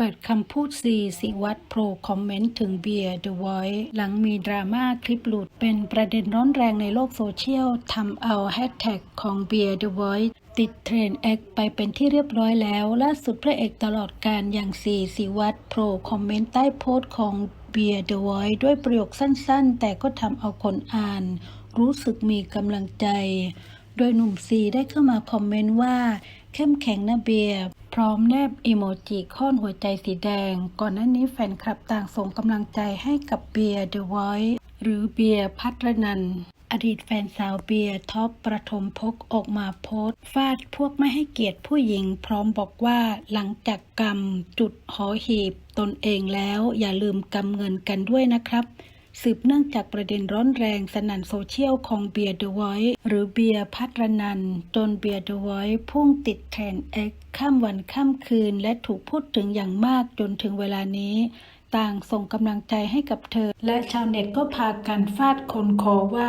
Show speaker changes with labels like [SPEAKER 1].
[SPEAKER 1] เปิดคำพูดซีสิวัตรโปรคอมเมนต์ถึงเบียร์เดอะไวท์หลังมีดราม่าคลิปหลุด เป็นประเด็นร้อนแรงในโลกโซเชียลทำเอาแฮชแท็กของเบียร์เดอะไวท์ติดเทรนด์เอกไปเป็นที่เรียบร้อยแล้ว ล่าสุดพระเอกตลอดการอย่างซีสิวัตรโปรคอมเมนต์ใต้โพสต์ของเบียร์เดอะไวท์ด้วยประโยคสั้นๆ แต่ก็ทำเอาคนอ่าน รู้สึกมีกำลังใจ โดยหนุ่มซีได้เข้ามาคอมเมนต์ว่า เข้มแข็งนะเบียร์พร้อมแนบอีโมจิค้อนหัวใจสีแดง ก่อนหน้านี้แฟนคลับต่างส่งกำลังใจให้กับเบียร์เดอะไวท์หรือเบียร์พัทรนันอดีตแฟนสาวเบียร์ท็อปประถมพกออกมาโพสต์ฟาดพวกไม่ให้เกียรติผู้หญิง พร้อมบอกว่าหลังจากกรรมจุดหอหีบตนเองแล้ว อย่าลืมกำเงินกันด้วยนะครับ สืบเนื่องจากประเด็นร้อนแรงสนั่นโซเชียลของเบียร์เดอะไวท์หรือเบียร์พัทรนัน จนเบียร์เดอะไวท์พุ่งติดเทรนด์เอ็กข้ามวันข้ามคืน และถูกพูดถึงอย่างมากจนถึงเวลานี้ ต่างส่งกำลังใจให้กับเธอ และชาวเน็ตก็พากันฟาดคนคอว่า